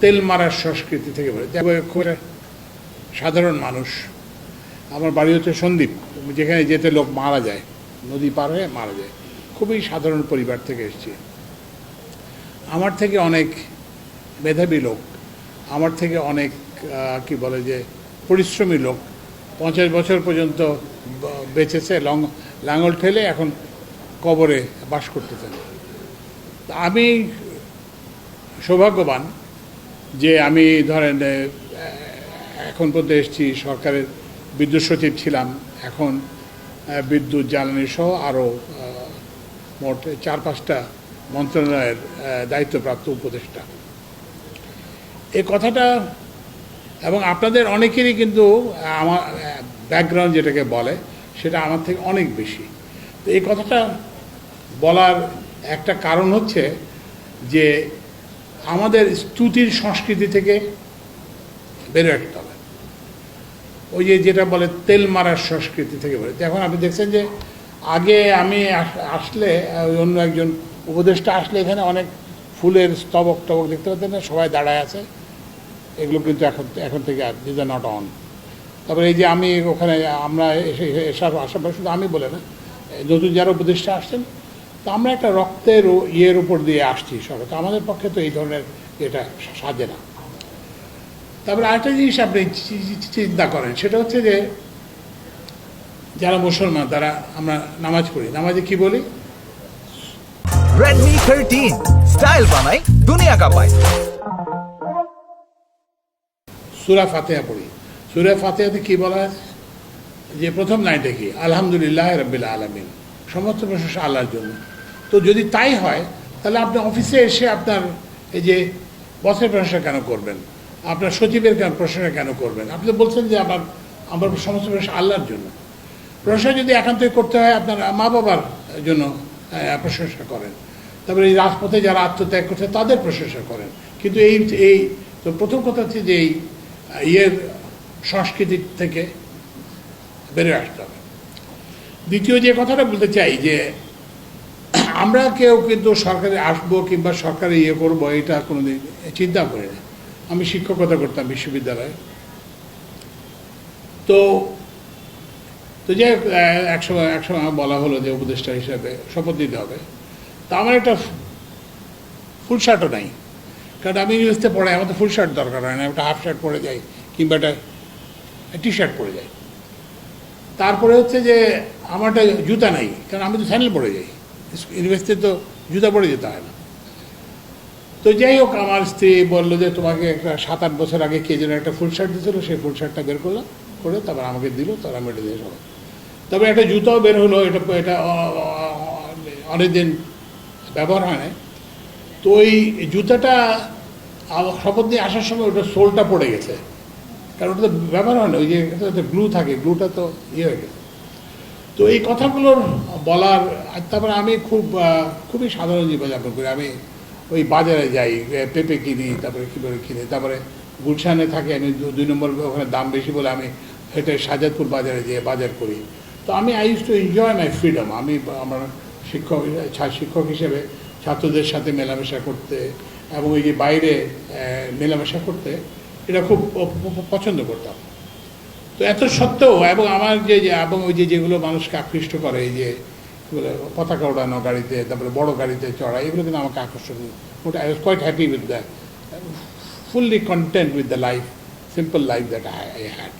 তেল মারার সংস্কৃতি থেকে বলে। সাধারণ মানুষ। আমার বাড়ি হচ্ছে সন্দীপ যেখানে যেতে লোক মারা যায়, নদী পার হয়ে মারা যায়। খুবই সাধারণ পরিবার থেকে এসেছি। আমার থেকে অনেক মেধাবী লোক, আমার থেকে অনেক কি বলে যে, পরিশ্রমী লোক। পঞ্চাশ বছর পর্যন্ত বেঁচেছে, লং, লাঙল ঠেলে এখন কবরে বাস করতেছেন। আমি সৌভাগ্যবান যে আমি ধরেন এখন পর্যন্ত এসেছি, সরকারের বিদ্যুৎ সচিব ছিলাম, এখন বিদ্যুৎ, জ্বালানি সহ আরও মোট চার পাঁচটা মন্ত্রণালয়ের দায়িত্বপ্রাপ্ত উপদেষ্টা। এই কথাটা, এবং আপনাদের অনেকেরই কিন্তু, আমার ব্যাকগ্রাউন্ড যেটাকে বলে, সেটা আমার থেকে অনেক বেশি। তো এই কথাটা বলার একটা কারণ হচ্ছে যে আমাদের স্তুতির সংস্কৃতি থেকে বেরো আসতে হবে। ওই যে যেটা বলে তেল মারার সংস্কৃতি থেকে বলে এখন আপনি দেখছেন যে আগে আমি আস- আসলে অন্য একজন উপদেষ্টা আসলে এখানে অনেক ফুলের স্তবক টবক দেখতে পাচ্ছেন না, সবাই দাঁড়ায় আছে। এগুলো কিন্তু এখন এখন থেকে আর দিজ আর নট অন তারপরে এই যে আমি ওখানে আমরা এসে এসার আশেপাশে শুধু আমি বলে না নতুন যারা উপদেষ্টা আসছেন তো আমরা একটা রক্তের ইয়ের উপর দিয়ে আসছি সবাই। তো আমাদের পক্ষে তো এই ধরনের এটা সাজে না। তারপরে আরেকটা জিনিস আপনি চিন্তা করেন সেটা হচ্ছে যে যারা মুসলমান তারা আমরা নামাজ পড়ি। নামাজে কি বলি? Redmi 13 স্টাইল বানাই দুনিয়া কাঁপায় সুরা ফাতেহা পড়ি। সুরা ফাতেহাতে কি বলা আছে যে প্রথম লাইনটা কি? আলহামদুলিল্লাহ রবিল আলমিন। সমস্ত প্রশংসা আল্লাহর জন্য। তো যদি তাই হয়, তাহলে আপনি অফিসে এসে আপনার এই যে বসের প্রশংসা কেন করবেন? আপনার সচিবের কেন প্রশংসা কেন করবেন? আপনি তো বলছেন যে আমার আমার সমস্ত প্রশংসা আল্লাহর জন্য। প্রশংসা যদি একান্তই করতে হয়, আপনার মা বাবার জন্য প্রশংসা করেন। তারপরে এই রাজপথে যারা আত্মত্যাগ করছে, তাদের প্রশংসা করেন। কিন্তু এই এই, তো প্রথম কথা হচ্ছে যে এই ইয়ের সংস্কৃতির থেকে বেড়ে আসতে হবে। দ্বিতীয় যে কথাটা বলতে চাই যে, আমরা কেউ কিন্তু সরকারে আসব কিংবা সরকারে ইয়ে করব, এটা কোনোদিন চিন্তা করি না। আমি শিক্ষকতা করতাম বিশ্ববিদ্যালয়ে। তো তো যে একসময় একসময় আমার বলা হলো যে উপদেষ্টা হিসাবে শপথ নিতে হবে। তা আমার একটা ফুল শার্টও নাই। কারণ আমি ইউনিভার্সিটিতে পড়াই, আমার তো ফুল শার্ট দরকার হয় না একটা হাফ শার্ট পরে যাই কিংবা একটা টি শার্ট পরে যাই। তারপরে হচ্ছে যে আমারটা জুতা নাই, কারণ আমি তো স্যান্ডেল পরে যাই। ইউনিভার্সিটিতে তো জুতা পরে যেতে হয় না। তো যাই হোক, আমার স্ত্রী বলল যে তোমাকে একটা সাত আট বছর আগে কে যেন একটা ফুল শার্ট দিয়েছিল, সেই ফুল শার্টটা বের করলাম করে তারপর আমাকে দিল, তারপর আমি এটা দিয়ে তবে একটা জুতাও বের হলো, এটা এটা অনেকদিন ব্যবহার হয় না তো ওই জুতাটা শপথ নিয়ে আসার সময় ওটা সোলটা পড়ে গেছে। কারণ ওটা তো ব্যবহার হয় না, ওই যে গ্লু থাকে গ্লুটা তো ইয়ে হয়ে গেছে। তো এই কথাগুলোর বলার তারপরে আমি খুব খুবই সাধারণ জীবনযাপন করি। আমি ওই বাজারে যাই পেঁপে কিনি, তারপরে কী কিনি, তারপরে গুলশানে থাকি, আমি দুই নম্বর ওখানে দাম বেশি বলে আমি হেঁটে সাজাদপুর বাজারে যেয়ে বাজার করি। তো আমি I use to enjoy my freedom আমি, আমার শিক্ষক শিক্ষক হিসেবে ছাত্রদের সাথে মেলামেশা করতে এবং ওই যে বাইরে মেলামেশা করতে এটা খুব পছন্দ করতাম। তো এত সত্ত্বেও এবং আমার যে এবং ওই যে, যেগুলো মানুষকে আকৃষ্ট করে, এই যে পতাকা ওড়ানো গাড়িতে, তারপরে বড় গাড়িতে চড়া, এগুলো কিন্তু আমাকে আকর্ষণ ওটা I was quite happy with the fully content with the life simple life that I had